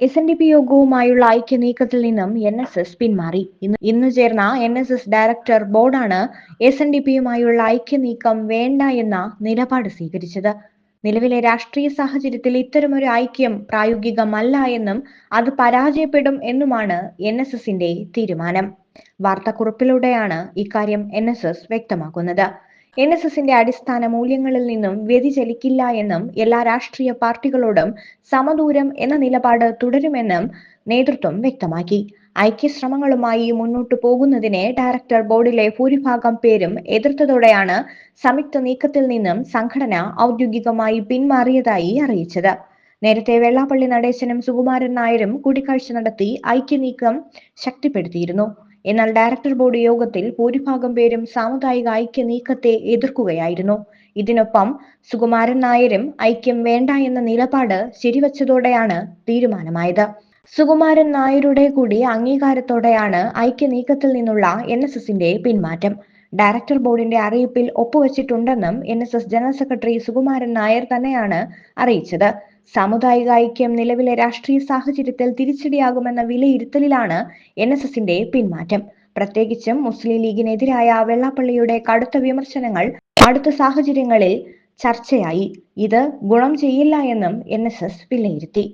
S N D P യോഗവുമായുള്ള ഐക്യ നീക്കത്തിൽ നിന്നും എൻ എസ് എസ് പിന്മാറി. ഇന്ന് ഇന്ന് ചേർന്ന എൻ എസ് എസ് ഡയറക്ടർ ബോർഡാണ് എസ് എൻ ഡി പിയുമായുള്ള ഐക്യ നീക്കം വേണ്ട എന്ന നിലപാട് സ്വീകരിച്ചത്. നിലവിലെ രാഷ്ട്രീയ സാഹചര്യത്തിൽ ഇത്തരമൊരു ഐക്യം പ്രായോഗികമല്ല എന്നും അത് പരാജയപ്പെടും എന്നുമാണ് എൻ എസ് എസിന്റെ തീരുമാനം. വാർത്താക്കുറിപ്പിലൂടെയാണ് ഇക്കാര്യം എൻ എസ് എസ് വ്യക്തമാക്കുന്നത്. എൻ എസ് എസിന്റെ അടിസ്ഥാന മൂല്യങ്ങളിൽ നിന്നും വ്യതിചലിക്കില്ല എന്നും എല്ലാ രാഷ്ട്രീയ പാർട്ടികളോടും സമദൂരം എന്ന നിലപാട് തുടരുമെന്നും നേതൃത്വം വ്യക്തമാക്കി. ഐക്യശ്രമങ്ങളുമായി മുന്നോട്ട് പോകുന്നതിനെ ഡയറക്ടർ ബോർഡിലെ ഭൂരിഭാഗം പേരും എതിർത്തതോടെയാണ് സംയുക്ത നീക്കത്തിൽ നിന്നും സംഘടന ഔദ്യോഗികമായി പിന്മാറിയതായി അറിയിച്ചത്. നേരത്തെ വെള്ളാപ്പള്ളി നടേശനും സുകുമാരൻ നായരും കൂടിക്കാഴ്ച നടത്തി ഐക്യനീക്കം ശക്തിപ്പെടുത്തിയിരുന്നു. എന്നാൽ ഡയറക്ടർ ബോർഡ് യോഗത്തിൽ ഭൂരിഭാഗം പേരും സാമുദായിക ഐക്യ നീക്കത്തെ എതിർക്കുകയായിരുന്നു. ഇതിനൊപ്പം സുകുമാരൻ നായരും ഐക്യം വേണ്ട എന്ന നിലപാട് ശരിവച്ചതോടെയാണ് തീരുമാനമായത്. സുകുമാരൻ നായരുടെ കൂടി അംഗീകാരത്തോടെയാണ് ഐക്യ നീക്കത്തിൽ നിന്നുള്ള എൻ പിന്മാറ്റം. ഡയറക്ടർ ബോർഡിന്റെ അറിയിപ്പിൽ ഒപ്പുവച്ചിട്ടുണ്ടെന്നും N S S general secretary Sukumaran Nair തന്നെയാണ് അറിയിച്ചത്. സാമുദായിക ഐക്യം നിലവിലെ രാഷ്ട്രീയ സാഹചര്യത്തിൽ തിരിച്ചടിയാകുമെന്ന വിലയിരുത്തലിലാണ് എൻ എസ് എസിന്റെ പിന്മാറ്റം. പ്രത്യേകിച്ചും മുസ്ലിം ലീഗിനെതിരായ വെള്ളാപ്പള്ളിയുടെ കടുത്ത വിമർശനങ്ങൾ അടുത്ത സാഹചര്യങ്ങളിൽ ചർച്ചയായി. ഇത് ഗുണം ചെയ്യില്ല എന്നും എൻ വിലയിരുത്തി.